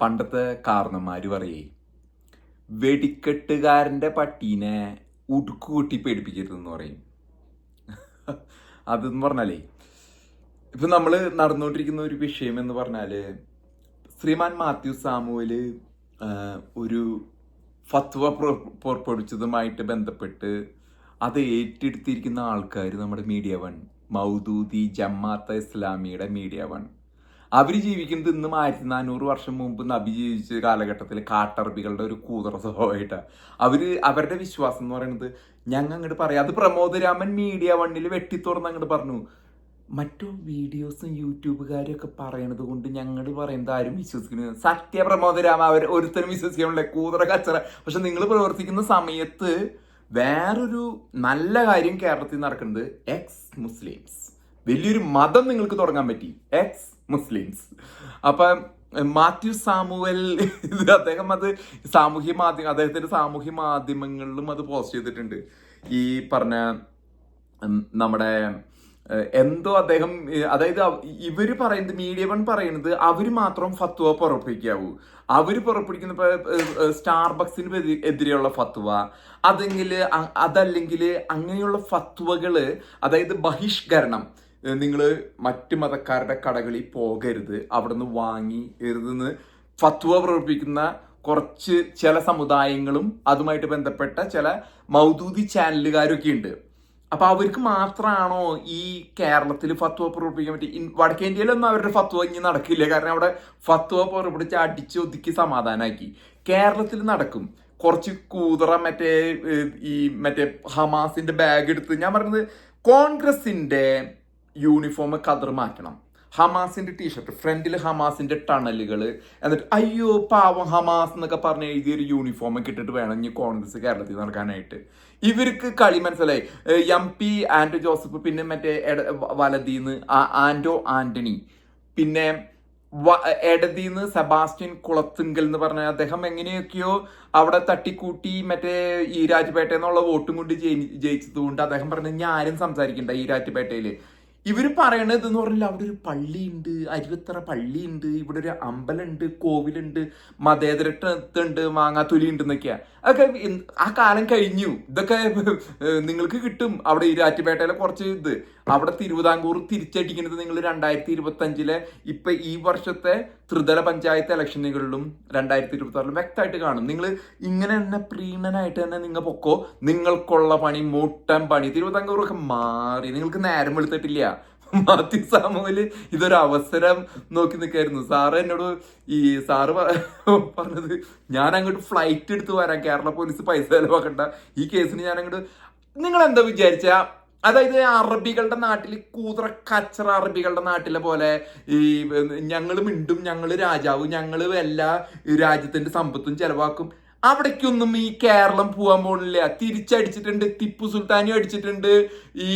പണ്ടത്തെ കാരണന്മാര് പറയേ വെടിക്കെട്ടുകാരന്റെ പട്ടീനെ ഉടുക്ക് കൂട്ടി പേടിപ്പിക്കരുതെന്ന് പറയും. അതെന്ന് പറഞ്ഞാലേ ഇപ്പൊ നമ്മൾ നടന്നുകൊണ്ടിരിക്കുന്ന ഒരു വിഷയം എന്ന് പറഞ്ഞാൽ ശ്രീമാൻ മാത്യു സാമുവൽ ഒരു ഫത്വ പുറ- പുറപ്പെടുവിച്ചതുമായിട്ട് ബന്ധപ്പെട്ട് അത് ഏറ്റെടുത്തിരിക്കുന്ന ആൾക്കാർ നമ്മുടെ മീഡിയ വൺ മൗദൂദി ജമാഅത്തെ ഇസ്ലാമിയുടെ മീഡിയ വൺ. അവർ ജീവിക്കുന്നത് ഇന്നും ആയിരത്തി നാനൂറ് വർഷം മുമ്പ് നബി ജീവിച്ച കാലഘട്ടത്തിൽ കാട്ടറബികളുടെ ഒരു കൂതറ സ്വഭാവമായിട്ടാണ് അവർ അവരുടെ വിശ്വാസം എന്ന് പറയുന്നത് ഞങ്ങൾ അങ്ങോട്ട് പറയാം അത് പ്രമോദരാമൻ മീഡിയ വണ്ണിൽ വെട്ടിത്തുറന്ന് അങ്ങോട്ട് പറഞ്ഞു. മറ്റു വീഡിയോസും യൂട്യൂബുകാരൊക്കെ പറയണത് കൊണ്ട് ഞങ്ങൾ പറയുന്നത് ആരും വിശ്വസിക്കുന്നത് സത്യ പ്രമോദരാമ അവർ ഒരുത്തരും വിശ്വസിക്കാനുള്ള കൂതറ കച്ചറ. പക്ഷെ നിങ്ങൾ പ്രവർത്തിക്കുന്ന സമയത്ത് വേറൊരു നല്ല കാര്യം കേരളത്തിൽ നടക്കുന്നത് എക്സ് മുസ്ലിംസ്. വലിയൊരു മതം നിങ്ങൾക്ക് തുടങ്ങാൻ പറ്റി. Ex Muslims. അപ്പൊ മാത്യു സാമുവൽ ഇത് അദ്ദേഹം അത് സാമൂഹ്യ മാധ്യമ അദ്ദേഹത്തിന്റെ സാമൂഹ്യ മാധ്യമങ്ങളിലും അത് പോസ്റ്റ് ചെയ്തിട്ടുണ്ട്. ഈ പറഞ്ഞ നമ്മുടെ എന്തോ അദ്ദേഹം അതായത് ഇവർ പറയുന്നത് മീഡിയ വൺ പറയുന്നത് അവർ മാത്രം ഫത്വ പുറപ്പെടുവിക്കാവൂ അവർ പുറപ്പെടുവിക്കുന്ന സ്റ്റാർബക്സിന് എതിരെയുള്ള ഫത്വ അതെങ്കിൽ അതല്ലെങ്കിൽ അങ്ങനെയുള്ള ഫത്വകൾ അതായത് ബഹിഷ്കരണം നിങ്ങൾ മറ്റ് മതക്കാരുടെ കടകളിൽ പോകരുത്. അവിടുന്ന് വാങ്ങി എരുതെന്ന് ഫത്വ പ്രവർത്തിക്കുന്ന കുറച്ച് ചില സമുദായങ്ങളും അതുമായിട്ട് ബന്ധപ്പെട്ട ചില മൗദൂദി ചാനലുകാരൊക്കെ ഉണ്ട്. അപ്പൊ അവർക്ക് മാത്രമാണോ ഈ കേരളത്തിൽ ഫത്വ പുറപ്പെടുപ്പിക്കാൻ പറ്റി? വടക്കേ ഇന്ത്യയിലൊന്നും അവരുടെ ഫത്വ ഇനി നടക്കില്ല. കാരണം അവിടെ ഫത്വ പുറപ്പെടുവിച്ച് അടിച്ച് ഒതുക്കി സമാധാനമാക്കി കേരളത്തിൽ നടക്കും. കുറച്ച് കൂതറ മറ്റേ ഈ മറ്റേ ഹമാസിന്റെ ബാഗ് എടുത്ത് ഞാൻ പറയുന്നത് കോൺഗ്രസിന്റെ യൂണിഫോം കതർ മാറ്റണം. ഹമാസിന്റെ ടീഷർട്ട് ഫ്രണ്ടിൽ ഹമാസിന്റെ ടണലുകൾ എന്നിട്ട് അയ്യോ പാവം ഹമാസ് എന്നൊക്കെ പറഞ്ഞ് എഴുതിയൊരു യൂണിഫോം ഒക്കെ ഇട്ടിട്ട് വേണം ഇനി കോൺഗ്രസ് കേരളത്തിൽ നടക്കാനായിട്ട്. ഇവർക്ക് കളി മനസ്സിലായി. എം പി ആൻഡോ ജോസഫ് പിന്നെ മറ്റേ വലതിന്ന് ആൻഡോ ആന്റണി. പിന്നെ എടതിന്ന് സെബാസ്റ്റ്യൻ കുളത്തുങ്കൽ എന്ന് പറഞ്ഞ അദ്ദേഹം എങ്ങനെയൊക്കെയോ അവിടെ തട്ടിക്കൂട്ടി മറ്റേ ഈ രാജ്പേട്ട എന്നുള്ള വോട്ടും കൊണ്ട് ജയി- ജയിച്ചതുകൊണ്ട് അദ്ദേഹം പറഞ്ഞു ഞാനും സംസാരിക്കണ്ട ഈ ഇവർ പറയണത് എന്ന് പറഞ്ഞാൽ അവിടെ ഒരു പള്ളിയുണ്ട് അരുവത്തറ പള്ളിയുണ്ട് ഇവിടെ ഒരു അമ്പലമുണ്ട് കോവിലുണ്ട് മതേതരട്ടുണ്ട് മാങ്ങാത്തൊലി ഉണ്ട് എന്നൊക്കെയാ. അതൊക്കെ ആ കാലം കഴിഞ്ഞു. ഇതൊക്കെ നിങ്ങൾക്ക് കിട്ടും. അവിടെ ഈ രാറ്റുപേട്ടയിലെ കുറച്ച് ഇത്. അവിടെ തിരുവിതാംകൂർ തിരിച്ചടിക്കുന്നത് നിങ്ങൾ രണ്ടായിരത്തി ഇരുപത്തി അഞ്ചിലെ ഇപ്പൊ ഈ വർഷത്തെ ത്രിതല പഞ്ചായത്ത് ഇലക്ഷനുകളിലും രണ്ടായിരത്തി ഇരുപത്തി ആറിലും വ്യക്തമായിട്ട് കാണും. നിങ്ങൾ ഇങ്ങനെ തന്നെ പ്രീണനായിട്ട് തന്നെ നിങ്ങൾ പൊക്കോ? നിങ്ങൾക്കുള്ള പണി മൂട്ടം പണി. തിരുവിതാംകൂറൊക്കെ മാറി. നിങ്ങൾക്ക് നേരം വെളുത്തിട്ടില്ല. മാത്യു സാമുവൽ ഇതൊരു അവസരം നോക്കി നിൽക്കായിരുന്നു. സാറ് എന്നോട് ഈ സാറ് പറഞ്ഞത് ഞാൻ അങ്ങോട്ട് ഫ്ലൈറ്റ് എടുത്ത് വരാം. കേരള പോലീസ് പൈസ ചെലവാക്കണ്ട. ഈ കേസിന് ഞാൻ അങ്ങോട്ട് നിങ്ങൾ എന്താ വിചാരിച്ച? അതായത് അറബികളുടെ നാട്ടിൽ കൂതറ കച്ചറ അറബികളുടെ നാട്ടിലെ പോലെ ഈ ഞങ്ങൾ മിണ്ടും ഞങ്ങൾ രാജാവ് ഞങ്ങൾ എല്ലാ രാജ്യത്തിന്റെ സമ്പത്തും ചെലവാക്കും. അവിടേക്കൊന്നും ഈ കേരളം പോവാൻ പോണില്ല. തിരിച്ചടിച്ചിട്ടുണ്ട് ടിപ്പു സുൽത്താനും അടിച്ചിട്ടുണ്ട് ഈ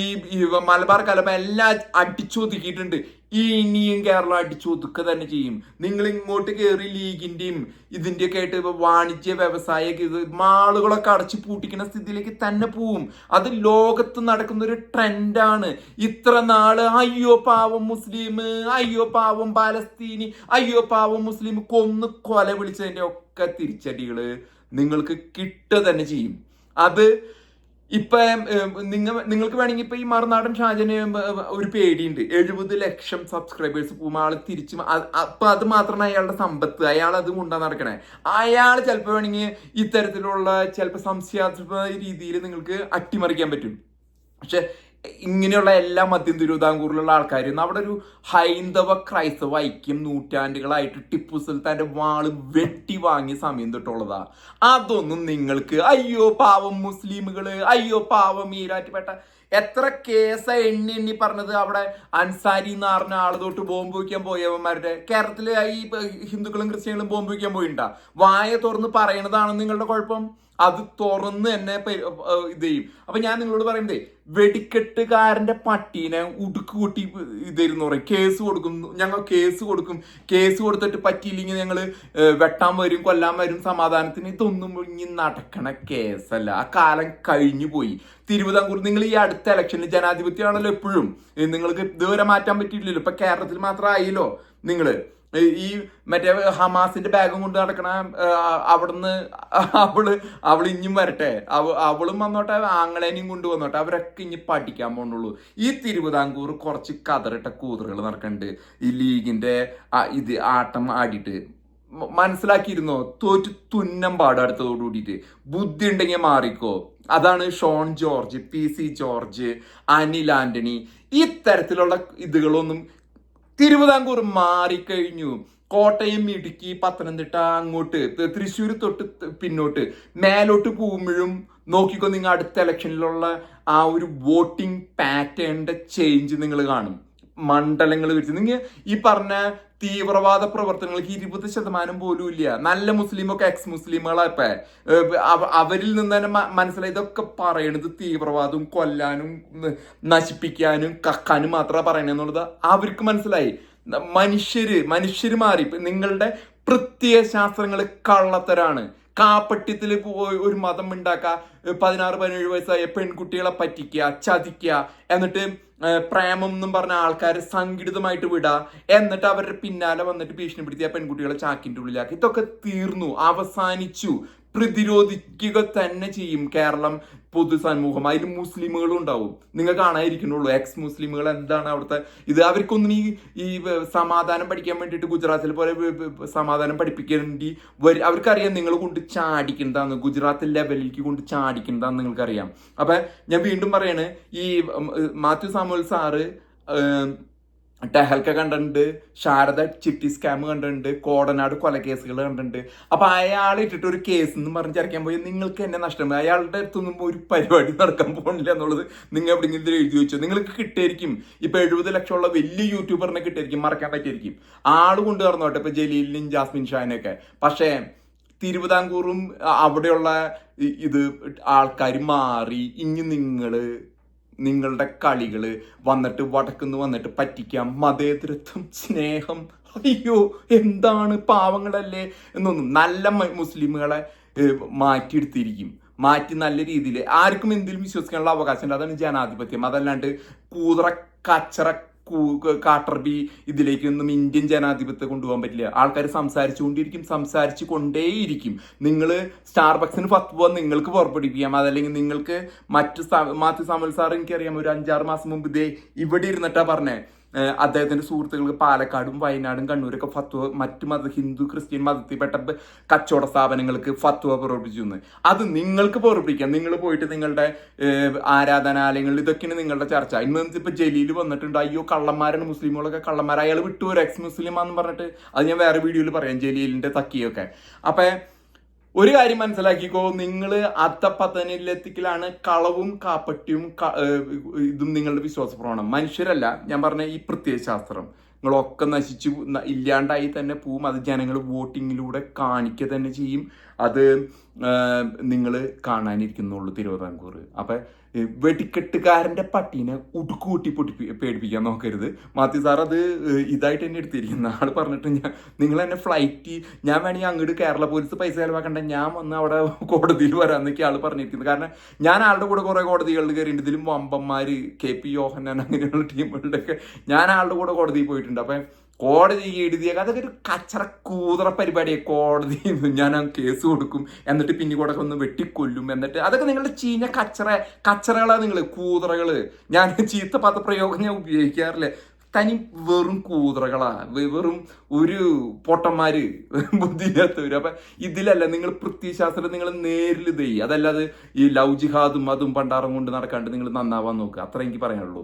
മലബാർ കലമ എല്ലാം അടിച്ചൊതുക്കിയിട്ടുണ്ട്. ഇനിയും കേരളം അടിച്ചൊതുക്കുക തന്നെ ചെയ്യും. നിങ്ങൾ ഇങ്ങോട്ട് കയറി ലീഗിന്റെയും ഇതിന്റെയൊക്കെ ആയിട്ട് ഇപ്പൊ വാണിജ്യ വ്യവസായ ഇത് മാളുകളൊക്കെ അടച്ചു പൂട്ടിക്കുന്ന സ്ഥിതിയിലേക്ക് തന്നെ പോവും. അത് ലോകത്ത് നടക്കുന്ന ഒരു ട്രെൻഡാണ്. ഇത്ര നാൾ അയ്യോ പാവം മുസ്ലിം അയ്യോ പാവം പാലസ്തീനി അയ്യോ പാവം മുസ്ലിം കൊന്ന് കൊല വിളിച്ചതിന്റെ ഒക്കെ തിരിച്ചടികൾ. നിങ്ങൾക്ക് കിട്ടുക തന്നെ ചെയ്യും. അത് ഇപ്പൊ നിങ്ങൾ നിങ്ങൾക്ക് വേണമെങ്കിൽ ഇപ്പൊ ഈ മറുനാടൻ ഷാജന് ഒരു പേടിയുണ്ട്. എഴുപത് ലക്ഷം സബ്സ്ക്രൈബേഴ്സ് പോകുമ്പോൾ ആൾ തിരിച്ചു അപ്പം അത് മാത്രമാണ് അയാളുടെ സമ്പത്ത്. അയാൾ അത് കൊണ്ടാ നടക്കണേ. അയാൾ ചിലപ്പോൾ വേണമെങ്കിൽ ഇത്തരത്തിലുള്ള ചിലപ്പോൾ സംശയാസ്പദ രീതിയിൽ നിങ്ങൾക്ക് അട്ടിമറിക്കാൻ പറ്റും. പക്ഷെ ഇങ്ങനെയുള്ള എല്ലാ മദ്യം തിരുവിതാംകൂറിലുള്ള ആൾക്കാരും അവിടെ ഒരു ഹൈന്ദവ ക്രൈസ്തവ ഐക്യം നൂറ്റാണ്ടുകളായിട്ട് ടിപ്പു സുൽത്താന്റെ വാൾ വെട്ടി വാങ്ങിയ സമയം തൊട്ടുള്ളതാ. അതൊന്നും നിങ്ങൾക്ക് അയ്യോ പാവം മുസ്ലിമുകൾ അയ്യോ പാവം ഈരാറ്റുപേട്ട എത്ര കേസ എണ്ണി എണ്ണി പറഞ്ഞത്? അവിടെ അൻസാരി എന്ന് പറഞ്ഞ ആൾ തൊട്ട് ബോംബ് വയ്ക്കാൻ പോയവന്മാരുടെ കേരളത്തിലെ ഈ ഹിന്ദുക്കളും ക്രിസ്ത്യാനികളും ബോംബ് വയ്ക്കാൻ പോയിണ്ടാ? വായ തുറന്ന് പറയണതാണ് നിങ്ങളുടെ കുഴപ്പം? അത് തുറന്ന് ഏഹ് ഇത് ചെയ്യും. അപ്പൊ ഞാൻ നിങ്ങളോട് പറയുന്നത് വെടിക്കെട്ടുകാരന്റെ പട്ടീനെ ഉടുക്ക് കൂട്ടി ഇതായിരുന്നു പറയും. കേസ് കൊടുക്കും. ഞങ്ങൾ കേസ് കൊടുക്കും. കേസ് കൊടുത്തിട്ട് പറ്റിയില്ലെങ്കിൽ ഞങ്ങൾ വെട്ടാൻ വരും കൊല്ലാൻ വരും സമാധാനത്തിന് ഇതൊന്നും ഇനി നടക്കണ കേസല്ല. ആ കാലം കഴിഞ്ഞു പോയി. തിരുവിതാംകൂർ നിങ്ങൾ ഈ അടുത്ത ഇലക്ഷനിൽ ജനാധിപത്യമാണല്ലോ എപ്പോഴും. നിങ്ങൾക്ക് ദൂരെ മാറ്റാൻ പറ്റിയില്ലല്ലോ ഇപ്പൊ കേരളത്തിൽ മാത്രം ആയില്ലോ നിങ്ങൾ ഈ- മറ്റേ ഹമാസിന്റെ ബാഗും കൊണ്ട് നടക്കണ അവിടുന്ന് അവൾ അവൾ ഇഞ്ഞും വരട്ടെ. അവ അവളും വന്നോട്ടെ ആങ്ങളേനെയും കൊണ്ട് വന്നോട്ടെ. അവരൊക്കെ ഇനി പഠിക്കാൻ പോണുള്ളൂ. ഈ തിരുവിതാംകൂർ കുറച്ച് കതറിട്ട കൂതറുകൾ നടക്കുന്നുണ്ട് ഈ ലീഗിന്റെ ഇത് ആട്ടം ആടിയിട്ട്. മനസ്സിലാക്കിയിരുന്നോ? തോറ്റ് തുന്നം പാടും അടുത്തതോട് കൂടിയിട്ട് ബുദ്ധി ഉണ്ടെങ്കിൽ മാറിക്കോ. അതാണ് ഷോൺ ജോർജ് പി സി ജോർജ് അനിൽ ആന്റണി. ഇത്തരത്തിലുള്ള ഇതുകളൊന്നും തിരുവിതാംകൂർ മാറിക്കഴിഞ്ഞു. കോട്ടയം ഇടുക്കി പത്തനംതിട്ട അങ്ങോട്ട് തൃശ്ശൂർ തൊട്ട് പിന്നോട്ട്. മേലോട്ട് പോകുമ്പോഴും നോക്കിക്കോ നിങ്ങൾ അടുത്ത ഇലക്ഷനിലുള്ള ആ ഒരു വോട്ടിംഗ് പാറ്റേണിന്റെ ചേഞ്ച് നിങ്ങൾ കാണും. മണ്ഡലങ്ങൾ വിരിച്ചു നിങ്ങൾ ഈ പറഞ്ഞ തീവ്രവാദ പ്രവർത്തനങ്ങൾക്ക് ഇരുപത് ശതമാനം പോലും ഇല്ല. നല്ല മുസ്ലിമൊക്കെ എക്സ് മുസ്ലിമുകളാ ഇപ്പൊ അവരിൽ നിന്ന് തന്നെ മനസ്സിലായി. ഇതൊക്കെ പറയണത് തീവ്രവാദവും കൊല്ലാനും നശിപ്പിക്കാനും കക്കാനും മാത്രമാണ് പറയണെന്നുള്ളത് അവർക്ക് മനസ്സിലായി. മനുഷ്യര് മനുഷ്യര് മാറി. നിങ്ങളുടെ പ്രത്യയ ശാസ്ത്രങ്ങൾ കള്ളത്തരാണ്. കാപ്പട്യത്തിൽ പോയി ഒരു മതം ഉണ്ടാക്കുക പതിനാറ് പതിനേഴ് വയസ്സായ പെൺകുട്ടികളെ പറ്റിക്കുക ചതിക്കുക എന്നിട്ട് പ്രേമം എന്നും പറഞ്ഞ ആൾക്കാരെ സംഘടിതമായിട്ട് വിടുക എന്നിട്ട് അവരുടെ പിന്നാലെ വന്നിട്ട് ഭീഷണിപ്പെടുത്തിയ പെൺകുട്ടികളെ ചാക്കിന്റെ ഉള്ളിലാക്കി. ഇതൊക്കെ തീർന്നു അവസാനിച്ചു. പ്രതിരോധിക്കുക തന്നെ ചെയ്യും. കേരളം പൊതുസമൂഹം. അതിൽ മുസ്ലിമുകളും ഉണ്ടാവും. നിങ്ങൾ കാണാതിരിക്കണുള്ളൂ എക്സ് മുസ്ലിമുകൾ എന്താണ് അവിടുത്തെ ഇത്? അവർക്കൊന്നും ഈ ഈ സമാധാനം പഠിക്കാൻ വേണ്ടിയിട്ട് ഗുജറാത്തിൽ പോലെ സമാധാനം പഠിപ്പിക്കേണ്ടി അവർക്കറിയാം നിങ്ങൾ കൊണ്ട് ചാടിക്കുന്നതാന്ന് ഗുജറാത്ത് ലെവലിലേക്ക് കൊണ്ട് ചാടിക്കുന്നതാന്ന് നിങ്ങൾക്കറിയാം. അപ്പൊ ഞാൻ വീണ്ടും പറയാണ് ഈ മാത്യു സാമുൽ സാറ് ടെഹൽക്ക കണ്ടിട്ടുണ്ട് ശാരദ ചിട്ടി സ്കാം കണ്ടിട്ടുണ്ട് കോടനാട് കൊലക്കേസുകൾ കണ്ടിട്ടുണ്ട്. അപ്പൊ അയാൾ ഇട്ടിട്ട് ഒരു കേസ് എന്ന് പറഞ്ഞ് ചരക്കാൻ പോയി നിങ്ങൾക്ക് എന്നെ നഷ്ടം. അയാളുടെ അടുത്തൊന്നും ഒരു പരിപാടി നടക്കാൻ പോകുന്നില്ല എന്നുള്ളത് നിങ്ങൾ എവിടെയെങ്കിലും എഴുതി വെച്ചോ? നിങ്ങൾക്ക് കിട്ടിയിരിക്കും ഇപ്പൊ എഴുപത് ലക്ഷമുള്ള വലിയ യൂട്യൂബറിനെ കിട്ടിയിരിക്കും മറക്കാൻ പറ്റിയിരിക്കും ആൾ കൊണ്ട് നടന്നോട്ടെ ഇപ്പൊ ജലീലിനും ജാസ്മിൻ ഷാനൊക്കെ പക്ഷേ തിരുവിതാംകൂറും അവിടെയുള്ള ഇത് ആൾക്കാർ മാറി. ഇനി നിങ്ങൾ നിങ്ങളുടെ കളികൾ വന്നിട്ട് വടക്കുന്ന് വന്നിട്ട് പറ്റിക്കാം. മതേതരത്വം സ്നേഹം. അയ്യോ എന്താണ് പാവങ്ങളല്ലേ എന്നൊന്നും നല്ല മുസ്ലിമുകളെ മാറ്റിയെടുത്തിരിക്കും. മാറ്റി നല്ല രീതിയിൽ ആർക്കും എന്തിലും വിശ്വസിക്കാനുള്ള അവകാശം ഉണ്ട് അതാണ് ജനാധിപത്യം. അതല്ലാണ്ട് കൂതറ കച്ചറ കാട്ടർബി ഇതിലേക്കൊന്നും ഇന്ത്യൻ ജനാധിപത്യത്തെ കൊണ്ടുപോകാൻ പറ്റില്ല. ആൾക്കാർ സംസാരിച്ചുകൊണ്ടിരിക്കും സംസാരിച്ചു കൊണ്ടേയിരിക്കും നിങ്ങൾ സ്റ്റാർബക്സിന് ഫത്വ നിങ്ങൾക്ക് പുറപ്പെടുവിക്കാം. അതല്ലെങ്കിൽ നിങ്ങൾക്ക് മറ്റു മാത്യു സാമുൽ സാർ എനിക്കറിയാം ഒരു അഞ്ചാറ് മാസം മുമ്പ് ഇതേ ഇവിടെ ഇരുന്നിട്ടാ പറഞ്ഞേ. ഏഹ് അദ്ദേഹത്തിന്റെ സുഹൃത്തുക്കൾക്ക് പാലക്കാടും വയനാടും കണ്ണൂരൊക്കെ ഫത്വ മറ്റ് മത ഹിന്ദു ക്രിസ്ത്യൻ മതത്തിൽപ്പെട്ട കച്ചവട സ്ഥാപനങ്ങൾക്ക് ഫത്വ പുറപ്പെടുവിച്ചു എന്ന് അത് നിങ്ങൾക്ക് പുറപ്പെടുവിക്കാം നിങ്ങൾ പോയിട്ട് നിങ്ങളുടെ ആരാധനാലയങ്ങളിൽ ഇതൊക്കെയാണ് നിങ്ങളുടെ ചർച്ച. ഇന്ന് ഇപ്പൊ ജലീൽ വന്നിട്ടുണ്ട്. അയ്യോ കള്ളന്മാരാണ് മുസ്ലിമുകളൊക്കെ. കള്ളന്മാർ അയാൾ വിട്ടു ഒരു എക്സ് മുസ്ലിം ആണെന്ന് പറഞ്ഞിട്ട് അത് ഞാൻ വേറെ വീഡിയോയിൽ പറയാം. ജലീലിന്റെ തക്കിയൊക്കെ. അപ്പൊ ഒരു കാര്യം മനസ്സിലാക്കിക്കോ നിങ്ങൾ അത്തപ്പത്തനിലെത്തിക്കലാണ് കളവും കാപ്പട്ടിയും ഇതും നിങ്ങളുടെ വിശ്വാസപ്രമാണം. മനുഷ്യരല്ല ഞാൻ പറഞ്ഞ ഈ പ്രത്യയശാസ്ത്രം നിങ്ങളൊക്കെ നശിച്ചു ഇല്ലാണ്ടായി തന്നെ പോവും അത് ജനങ്ങൾ വോട്ടിങ്ങിലൂടെ കാണിക്കുക തന്നെ ചെയ്യും. അത് നിങ്ങൾ കാണാനിരിക്കുന്നുള്ളൂ തിരുവിതാംകൂർ. അപ്പം വെടിക്കെട്ടുകാരന്റെ പട്ടീനെ ഉടുക്കൂട്ടി പൊട്ടി പേടിപ്പിക്കാൻ നോക്കരുത്. മാത്യു സാർ അത് ഇതായിട്ട് തന്നെ എടുത്തിരിക്കുന്ന. ആൾ പറഞ്ഞിട്ട് ഞാൻ നിങ്ങൾ എന്നെ ഫ്ലൈറ്റ് ഞാൻ വേണമെങ്കിൽ അങ്ങോട്ട് കേരള പോലീസ് പൈസ ചിലവാക്കണ്ട? ഞാൻ വന്ന് അവിടെ കോടതിയിൽ വരാമെന്നൊക്കെ ആൾ പറഞ്ഞിരിക്കുന്നത് കാരണം ഞാൻ ആളുടെ കൂടെ കുറേ കോടതികളിൽ കയറിയിട്ടുണ്ട്. ഇതിലും വമ്പന്മാർ കെ പി യോഹന്നാൻ അങ്ങനെയുള്ള ടീമുകളുടെയൊക്കെ ഞാൻ ആളുടെ കൂടെ കോടതിയിൽ പോയിട്ടുണ്ട്. അപ്പൊ കോടതി എഴുതിയ അതൊക്കെ ഒരു കച്ചറ കൂതറ പരിപാടിയെ. കോടതി ഞാൻ ആ കേസ് കൊടുക്കും. എന്നിട്ട് പിന്നെ കൂടെ ഒന്ന് വെട്ടിക്കൊല്ലും എന്നിട്ട് അതൊക്കെ നിങ്ങളുടെ ചീഞ്ഞ കച്ചറ കച്ചറകളാണ് നിങ്ങൾ കൂതറകൾ ഞാൻ ചീത്ത പദപ്രയോഗം ഞാൻ ഉപയോഗിക്കാറില്ല. തനി വെറും കൂതറകളാ. വെറും ഒരു പൊട്ടന്മാര്. ബുദ്ധിയില്ലാത്തവര്. അപ്പൊ ഇതിലല്ല നിങ്ങൾ പൃഥ്വിശാസ്ത്രം നിങ്ങൾ നേരിൽ ഇത്. അതല്ലാതെ ഈ ലൗജിഹാദും ജിഹാദും അതും പണ്ടാറും കൊണ്ട് നടക്കാണ്ട് നിങ്ങൾ നന്നാവാൻ നോക്കുക അത്ര എനിക്ക് പറയാനുള്ളൂ.